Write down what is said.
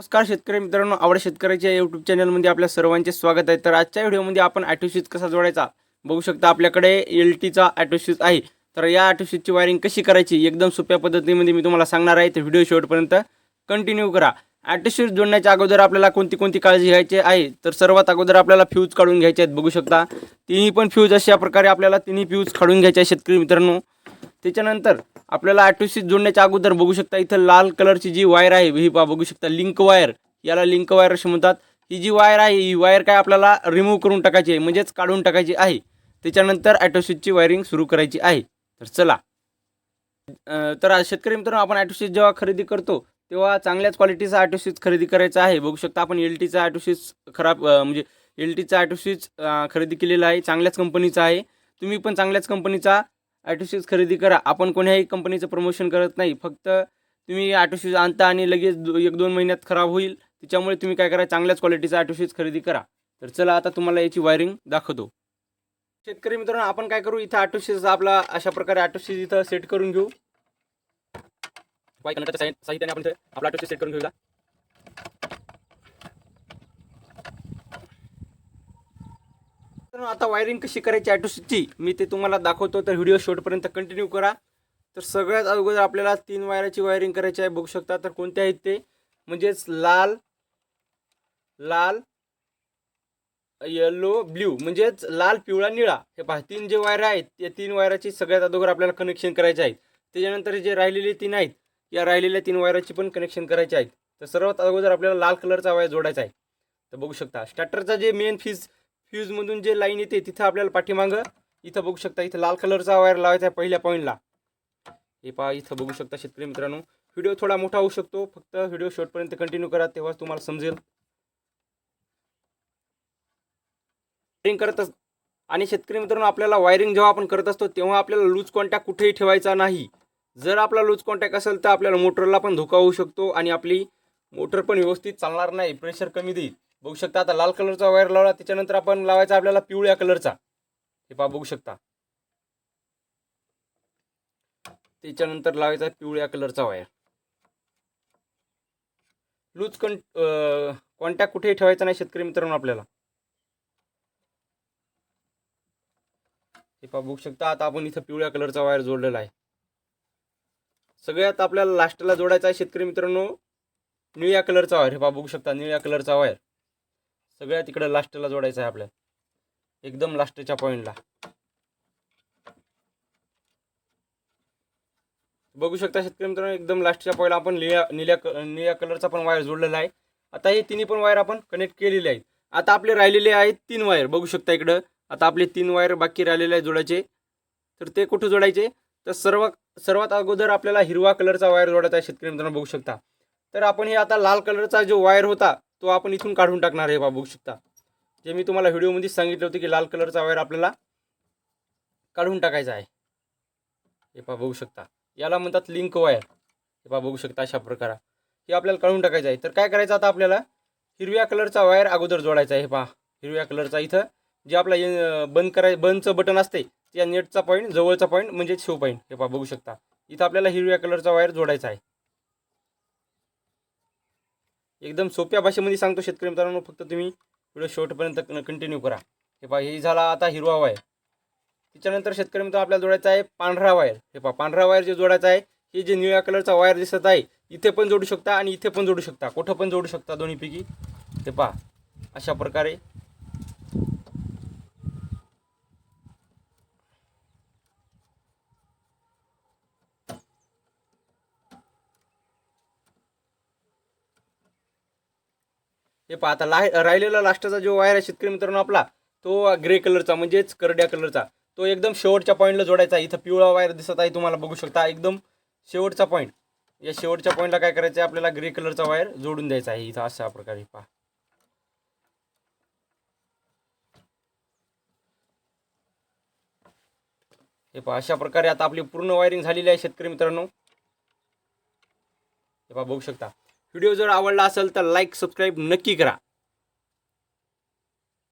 नमस्कार शेतकरी मित्रांनो आवड शेतकऱ्याच्या यूट्यूब चॅनलमध्ये आपल्या सर्वांचे स्वागत आहे. तर आजच्या व्हिडिओमध्ये आपण ॲटोशीज कसा जोडायचा? बघू शकता आपल्याकडे एल टीचा ॲटोशीज आहे. तर या ॲटोशीतची वायरिंग कशी करायची? एकदम सोप्या पद्धतीमध्ये मी तुम्हाला सांगणार आहे. तर व्हिडिओ शेवटपर्यंत कंटिन्यू करा. ॲटोशीत जोडण्याच्या अगोदर आपल्याला कोणती कोणती काळजी घ्यायची आहे? तर सर्वात अगोदर आपल्याला फ्यूज काढून घ्यायचे आहेत. बघू शकता तिन्ही पण फ्यूज अशा प्रकारे आपल्याला तिन्ही फ्यूज काढून घ्यायचे आहे शेतकरी मित्रांनो. त्याच्यानंतर आपल्याला ॲटोशीज जोडण्याच्या अगोदर बघू शकता इथं लाल कलरची जी वायर आहे ही पा बघू शकता लिंक वायर याला लिंक वायर असे म्हणतात. ही जी वायर आहे ही वायर काय आपल्याला रिमूव्ह करून टाकायची आहे म्हणजेच काढून टाकायची आहे. त्याच्यानंतर ॲटोशीटची वायरिंग सुरू करायची आहे. तर चला. तर शेतकरी मित्रांनो आपण ॲटोशीट जेव्हा खरेदी करतो तेव्हा चांगल्याच क्वालिटीचा ॲटोशीज खरेदी करायचा आहे. बघू शकता आपण एल टीचा ॲटोशीज खराब म्हणजे एल टीचा ॲटोशीज खरेदी केलेला आहे चांगल्याच कंपनीचा आहे. तुम्ही पण चांगल्याच कंपनीचा ॲटोशूज खरेदी करा. आपण कोण्याही कंपनीचं प्रमोशन करत नाही. फक्त तुम्ही ॲटोशूज आणता आणि लगेच दो एक दोन महिन्यात खराब होईल. त्याच्यामुळे तुम्ही काय करा चांगल्याच क्वालिटीचा ॲटोशूज खरेदी करा. तर चला आता तुम्हाला याची वायरिंग दाखवतो. शेतकरी मित्रांनो आपण काय करू? इथं ॲटोशूज आपला अशा प्रकारे ॲटोशूज इथं सेट करून घेऊ. वाय साहित्याने आपण आपला आपला ॲटोशूज सेट करून घेऊया. मित्रांनो आता वायरिंग कशी करायची ॲटोशीटची मी ते तुम्हाला दाखवतो तर व्हिडिओ शेवटपर्यंत कंटिन्यू करा. तर सगळ्यात अगोदर आपल्याला तीन वायराची वायरिंग करायची आहे बघू शकता. तर कोणत्या आहेत ते? म्हणजेच लाल लाल येलो ब्ल्यू म्हणजेच लाल पिवळा निळा. हे पहा तीन जे वायर आहेत या तीन वायराची सगळ्यात अगोदर आपल्याला कनेक्शन करायचे आहेत. त्याच्यानंतर जे राहिलेले तीन आहेत या राहिलेल्या तीन वायराची पण कनेक्शन करायचे आहेत. तर सर्वात अगोदर आपल्याला लाल कलरचा वायर जोडायचा आहे. तर बघू शकता स्टार्टरचा जे मेन फीज फ्यूजमधून जे लाईन येते तिथं आपल्याला पाठीमागं इथं बघू शकता इथं लाल कलरचा वायर लावायचा आहे पहिल्या पॉईंटला हे पहा इथं बघू शकता शेतकरी मित्रांनो. व्हिडिओ थोडा मोठा होऊ शकतो फक्त व्हिडिओ शेवटपर्यंत कंटिन्यू करा तेव्हाच तुम्हाला समजेल. वायरिंग करत आणि शेतकरी मित्रांनो आपल्याला वायरिंग जेव्हा आपण करत असतो तेव्हा आपल्याला लूज कॉन्टॅक्ट कुठेही ठेवायचा नाही. जर आपला लूज कॉन्टॅक्ट असेल तर आपल्याला मोटरला पण धोका होऊ शकतो आणि आपली मोटर पण व्यवस्थित चालणार नाही प्रेशर कमी देईल. बघू शकता आता लाल कलरचा वायर लावला त्याच्यानंतर आपण लावायचा आपल्याला पिवळ्या कलरचा. हे पहा बघू शकता. त्याच्यानंतर लावायचा पिवळ्या कलरचा वायर लूज कं कॉन्टॅक्ट कुठेही ठेवायचा नाही शेतकरी मित्रांनो आपल्याला. हे पहा बघू शकता आता आपण इथं पिवळ्या कलरचा वायर जोडलेला आहे. सगळ्यात आपल्याला लास्टला जोडायचा आहे शेतकरी मित्रांनो निळ्या कलरचा वायर हे पहा बघू शकता निळ्या कलरचा वायर सगळ्या तिकडं लास्टला जोडायचं आहे आपल्याला एकदम लास्टच्या पॉईंटला बघू शकता शेतकरी मित्रांनो एकदम लास्टच्या पॉईंटला आपण निळ्या निळ्या क- निळ्या कलरचा पण वायर जोडलेला आहे. आता हे तिन्ही पण वायर आपण कनेक्ट केलेले आहेत. आता आपले राहिलेले आहेत तीन वायर बघू शकता इकडं. आता आपले तीन वायर बाकी राहिलेले आहेत जोडायचे. तर ते कुठं जोडायचे? तर सर्व सर्वात अगोदर आपल्याला हिरवा कलरचा वायर जोडायचा आहे शेतकरी मित्रांनो बघू शकता. तर आपण हे आता लाल कलरचा जो वायर होता तो आपण इथून काढून टाकणार आहे बा बघू शकता. जे मी तुम्हाला व्हिडिओमध्ये सांगितलं होतं की लाल कलरचा वायर आपल्याला काढून टाकायचा आहे. हे पहा बघू शकता. याला म्हणतात लिंक वायर हे पहा बघू शकता अशा प्रकारे. हे आपल्याला काढून टाकायचं आहे. तर काय करायचं आता आपल्याला? हिरव्या कलरचा वायर अगोदर जोडायचा आहे. हे पहा हिरव्या कलरचा इथं. जे आपला ये- बंद कराय बंदचं बटन असते त्या नेटचा पॉईंट जवळचा पॉईंट म्हणजे शो पॉईंट हे पहा बघू शकता. इथं आपल्याला हिरव्या कलरचा वायर जोडायचा आहे. एकदम सोप्या भाषेमध्ये सांगतो शेतकरी मित्रांनो फक्त तुम्ही व्हिडिओ शेवटपर्यंत कंटिन्यू करा. हे पहा हे झाला आता हिरवा वायर त्याच्यानंतर शेतकरी मित्र आपल्याला जोडायचा आहे पांढरा वायर हे पहा पांढरा वायर जे जोडायचा आहे हे जे निळ्या कलरचा वायर दिसत आहे इथे पण जोडू शकता आणि इथे पण जोडू शकता. कुठं पण जोडू शकता दोन्हीपैकी. हे पहा अशा प्रकारे हे पहा आता ला राहिलेला लास्टचा जो वायर आहे शेतकरी मित्रांनो आपला तो ग्रे कलरचा म्हणजेच करड्या कलरचा तो एकदम शेवटच्या पॉईंटला जोडायचा आहे. इथं पिवळा वायर दिसत आहे तुम्हाला बघू शकता. एकदम शेवटचा पॉईंट या शेवटच्या पॉईंटला काय करायचं आहे आपल्याला ग्रे कलरचा वायर जोडून द्यायचा आहे. इथं अशा प्रकारे पहा. हे पहा अशा प्रकारे आता आपली पूर्ण वायरिंग झालेली आहे शेतकरी मित्रांनो. हे पहा बघू शकता. व्हिडिओ जर आवडला असेल तर लाईक सबस्क्राईब नक्की करा.